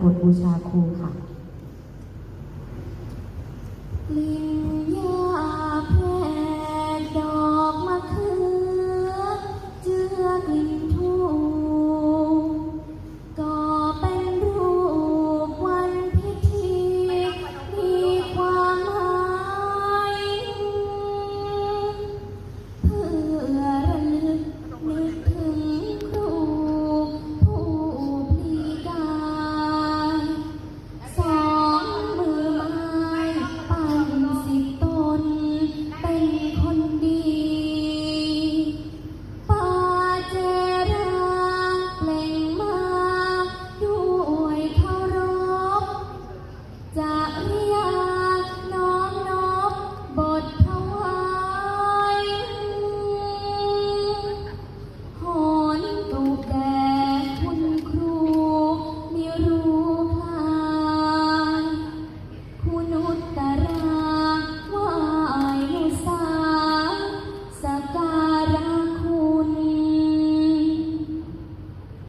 บทบูชาครูค่ะลิง